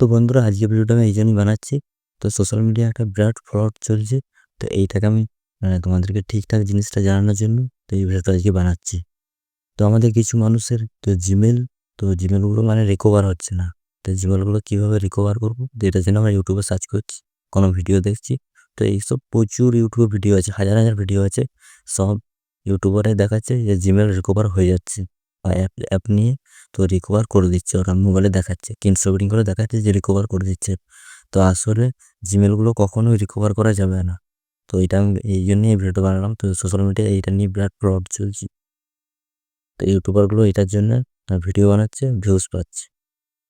তো বন্ধুরা আজকে ভিডিওটা আমি এই জন্যই বানাচ্ছি। তো সোশ্যাল মিডিয়া একটা বিরাট ফ্রড চলছে। তো এইটাকে আমি মানে তোমাদেরকে ঠিকঠাক জিনিসটা জানানোর জন্য তো এই ভিডিওটা আজকে বানাচ্ছি। তো আমাদের কিছু মানুষের, তো জিমেল তো জিমেলগুলো মানে রিকভার হচ্ছে না। তো জিমেলগুলো কীভাবে রিকভার করব? তো এটার জন্য আমরা ইউটিউবে সার্চ করছি, কোনো ভিডিও দেখছি। তো এইসব প্রচুর ইউটিউবে ভিডিও আছে, হাজার হাজার ভিডিও আছে। সব ইউটিউবারে দেখাচ্ছে যে জিমেল রিকভার হয়ে যাচ্ছে। অ্যাপ অ্যাপ নিয়ে তো রিকভার করে দিচ্ছে। ওরা মোবাইলে দেখাচ্ছে স্ক্রিন করে দেখাচ্ছে যে রিকভার করে দিচ্ছে। তো আসলে জিমেলগুলো কখনোই রিকভার করা যাবে না। তো এটা আমি এই জন্যই ভিডিওটা বানালাম। তো সোশ্যাল মিডিয়ায় এইটা নিয়ে বিরাট ফ্রড চলছে। তো ইউটিউবারগুলো এটার জন্য ভিডিও বানাচ্ছে ভিউজ পাচ্ছে।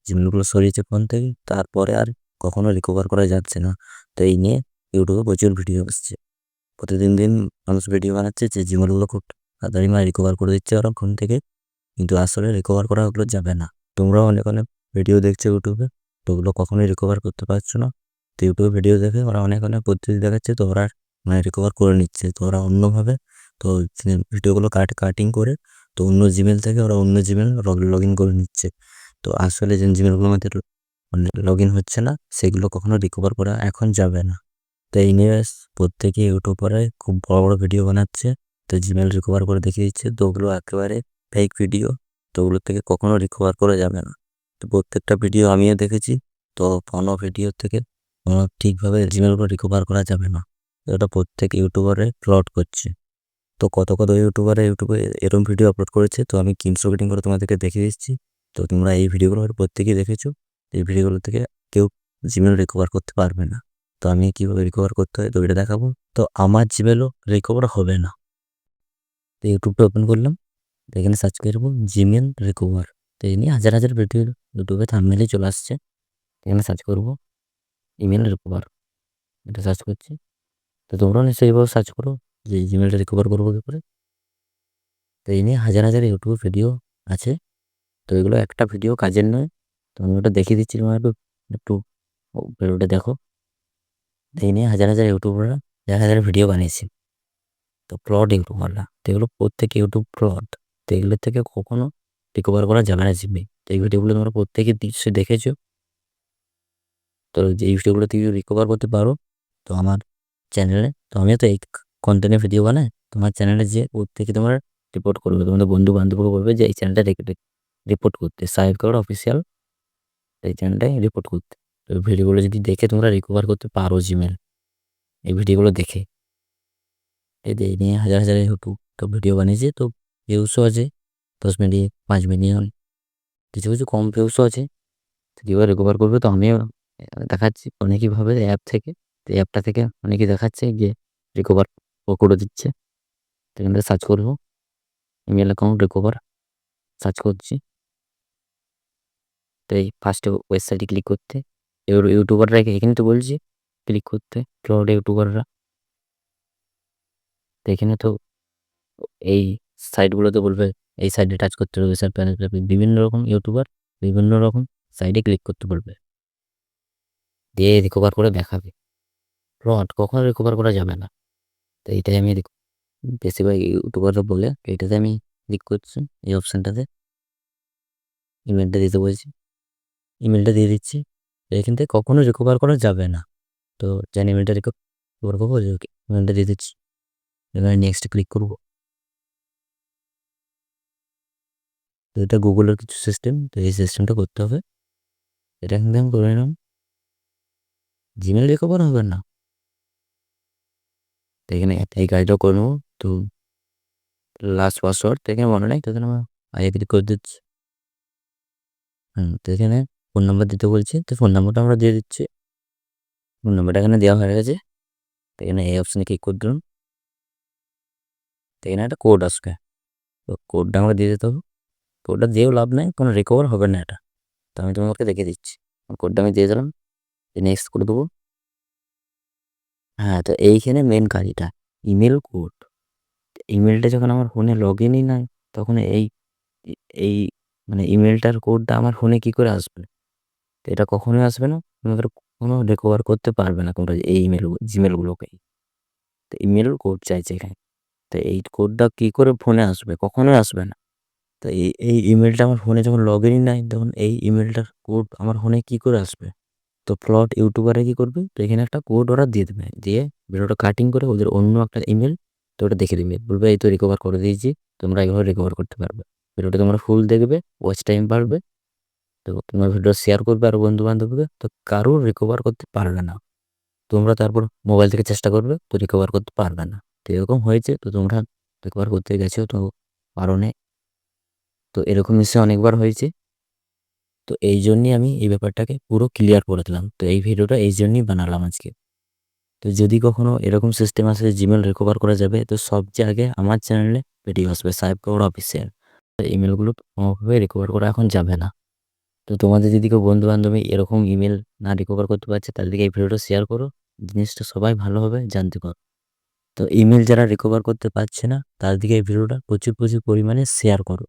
জিমেলগুলো সরিয়েছে ফোন থেকে, তারপরে আর কখনো রিকভার করা যাচ্ছে না। তো এই নিয়ে ইউটিউবে প্রচুর ভিডিও আসছে। প্রতিদিন দিন মানুষ ভিডিও বানাচ্ছে যে জিমেলগুলো খুব তাড়াতাড়ি মানে রিকভার করে দিচ্ছে ওরা ফোন থেকে। কিন্তু আসলে রিকভার করা ওগুলো যাবে না। তোমরাও অনেক অনেক ভিডিও দেখছ ইউটিউবে তো ওগুলো কখনোই রিকভার করতে পারছ না। তো ইউটিউবে ভিডিও দেখে ওরা অনেক অনেক পদ্ধতি দেখাচ্ছে, তো ওরা মানে রিকভার করে নিচ্ছে। তো ওরা অন্যভাবে তো ভিডিওগুলো কাট কাটিং করে, তো অন্য জিমেল থেকে ওরা অন্য জিমেল লগ ইন করে নিচ্ছে। তো আসলে যে জিমেলগুলো আমাদের লগ ইন হচ্ছে না, সেগুলো কখনো রিকভার করা এখন যাবে না। তো এই নিয়ে প্রত্যেকে ইউটিউবারে খুব বড় বড় ভিডিও বানাচ্ছে, তো জিমেল রিকভার করে দেখিয়ে দিচ্ছে, তো ওগুলো একেবারে ফেক ভিডিও তো ওগুলোর থেকে কখনো রিকভার করা যাবে না। তো প্রত্যেকটা ভিডিও আমিও দেখেছি, তো কোনো ভিডিও থেকে কোনো ঠিকভাবে জিমেলগুলো রিকভার করা যাবে না। এটা প্রত্যেক ইউটিউবারে ফ্লড করছে। তো কত কত ইউটিউবারে ইউটিউবে এরকম ভিডিও আপলোড করেছে, তো আমি কিনসো রেটিং করে তোমাদেরকে দেখে দিচ্ছি। তো তোমরা এই ভিডিওগুলো প্রত্যেকেই দেখেছ, এই ভিডিওগুলো থেকে কেউ জিমেল রিকভার করতে পারবে না। তো আমি কীভাবে রিকভার করতে হয়, তো এটা দেখাবো। তো আমার জিমেলও রিকভার হবে না। তো ইউটিউবটা ওপেন করলাম। এখানে সার্চ করব জিমেল রিকভার তো এই নিয়ে হাজার হাজার ভিডিও ইউটিউবে থামমেলে চলে আসছে এখানে সার্চ করব ইমেল রিকভার এটা সার্চ করছি তো তোমরাও নিশ্চয়ই এইভাবে সার্চ করো যে জিমেলটা রিকভার করব কী করে তো এই নিয়ে হাজার হাজার ইউটিউব ভিডিও আছে তো এগুলো একটা ভিডিও কাজের নয় তো আমি ওটা দেখিয়ে দিচ্ছি তোমার একটু একটু ভিডিওটা দেখো এই নিয়ে হাজার হাজার ইউটিউবাররা হাজার হাজার ভিডিও বানিয়েছে তো ফ্রড ইউটিউবাররা তো এগুলো প্রত্যেক ইউটিউব ফ্রড তো এগুলোর থেকে কখনো রিকভার করা যাবে না জিমে তো এই ভিডিওগুলো তোমরা প্রত্যেকে নিশ্চয়ই দেখেছ। তো যে ভিডিওগুলো তুমি রিকভার করতে পারো, তো আমার চ্যানেলে তো আমিও তো এই কন্টেন্টের ভিডিও বানাই। তোমার চ্যানেলে যে প্রত্যেকে তোমার রিপোর্ট করবে। তোমাদের বন্ধু বান্ধবকে বলবে যে, এই চ্যানেলটা রিপোর্ট করতে। সাহেব করো অফিসিয়াল এই চ্যানেলটাই রিপোর্ট করতে। তো ভিডিওগুলো যদি দেখে তোমরা রিকভার করতে পারো জিমেল এই ভিডিওগুলো দেখে। এই নিয়ে হাজার হাজার ইউটিউব তো ভিডিও বানিয়েছে। তো ভিউসও আছে, দশ মিনিট, পাঁচ মিলিয়ন কিছু কিছু কম ভিউসও আছে। কীভাবে রিকভার করবে তো আমিও দেখাচ্ছি অনেকইভাবে অ্যাপ থেকে, তো অ্যাপটা থেকে অনেকেই দেখাচ্ছে যে রিকভার করে দিচ্ছে। তো এখানে সার্চ করব ইমেল অ্যাকাউন্ট রিকভার সার্চ করছি। তো এই ফার্স্টে ওয়েবসাইটে ক্লিক করতে। এবার ইউটিউবাররা এখানে তো বলছি ক্লিক করতে। ফ্রড ইউটিউবাররা তো এখানে তো এই সাইটগুলোতে বলবে, এই সাইডে টাচ করতে হবে স্যার, প্যানেল বিভিন্ন রকম ইউটিউবার বিভিন্ন রকম সাইডে ক্লিক করতে বলবে। দিয়ে রিকভার করে দেখাবে। ফ্রন্ট কখনো রিকভার করা যাবে না। তো এইটাই আমি বেশিরভাগ ইউটিউবাররা বলে এইটাতে আমি ক্লিক করছি, এই অপশানটাতে ইমেলটা দিতে বলছি। ইমেলটা দিয়ে দিচ্ছি। এখান থেকে কখনো রিকভার করা যাবে না। তো জানি ইমেলটা রিকভার করব ইমেলটা দিয়ে দিচ্ছি। এবার নেক্সট ক্লিক করব। তো এটা গুগলের কিছু সিস্টেম তো এই সিস্টেমটা করতে হবে। এটা কিন্তু আমি করে নিলাম। জিমেল রিকভার হবে না। তো এখানে এই কাজটাও করে নেব। তো লাস্ট পাসওয়ার্ড তো এখানে মনে নেই তো আমার আগে ক্লিক করে দিচ্ছি। হুম, তো এখানে ফোন নাম্বার দিতে বলছি। তো ফোন নাম্বারটা আমরা দিয়ে দিচ্ছি। ফোন নাম্বারটা এখানে দেওয়া হয়ে গেছে। তো এখানে এই অপশানে ক্লিক করে দিলাম। তো এখানে একটা কোড আসবে। তো কোডটা আমরা দিয়ে দিতে হবে। কোডটা দিয়েও লাভ নেই, কোনো রিকভার হবে না এটা। তো আমি তোমাকে দেখে দিচ্ছি। কোডটা আমি দিয়ে দিলাম নেক্সট করে দেবো। হ্যাঁ তো এইখানে মেন কাজ এটা ইমেল কোড ইমেলটা যখন আমার ফোনে লগ ইনই নাই, তখন এই এই মানে ইমেলটার কোডটা আমার ফোনে কী করে আসবে? তো এটা কখনোই আসবে না, তোমাদের কোনো রিকভার করতে পারবে না তোমরা এই ইমেল জিমেলগুলোকে তো ইমেল কোড চাইছে এখানে। তো এই কোডটা কী করে ফোনে আসবে? কখনোই আসবে না। তো এই এই ইমেলটা আমার ফোনে যখন লগ ইনই নাই, তখন এই ইমেলটার কোড আমার ফোনে কী করে আসবে? তো ফ্লড ইউটিউবারে কী করবে? তো এখানে একটা কোড ওরা দিয়ে দেবে, দিয়ে ভিডিওটা কাটিং করে ওদের অন্য একটা ইমেল তো ওটা দেখে দিবে। বলবে, এই তো রিকভার করে দিয়েছি, তোমরা এইভাবে রিকভার করতে পারবে। ভিডিওটা তোমরা ফুল দেখবে ওয়াচ টাইম বাড়বে। তো তোমরা ভিডিও শেয়ার করবে আরও বন্ধু বান্ধবকে তো কারোর রিকভার করতে পারবে না। তোমরা তারপর মোবাইল থেকে চেষ্টা করবে, তো রিকভার করতে পারবে না। তো এরকম হয়েছে, তো তোমরা রিকভার করতে গেছো তো কারণে তো এরকম নিশ্চয়ই অনেকবার হয়েছে। তো এই জন্যই আমি এই ব্যাপারটাকে পুরো ক্লিয়ার করে দিলাম। তো এই ভিডিওটা এই জন্যই বানালাম আজকে। তো যদি কখনও এরকম সিস্টেম আসে জিমেল রিকভার করা যাবে, তো সবচেয়ে আগে আমার চ্যানেলে ভিডিও আসবে, সাহেব কাউর অফিসিয়াল ইমেলগুলো কোনোভাবে রিকভার করা এখন যাবে না। তো তোমাদের যদি কেউ বন্ধু বান্ধবী এরকম ইমেল না রিকভার করতে পারছে তাদেরকে এই ভিডিওটা শেয়ার করো। জিনিসটা সবাই ভালোভাবে জানতে পারো। তো ইমেল যারা রিকভার করতে পারছে না তাদেরকে এই ভিডিওটা প্রচুর প্রচুর পরিমাণে শেয়ার করো।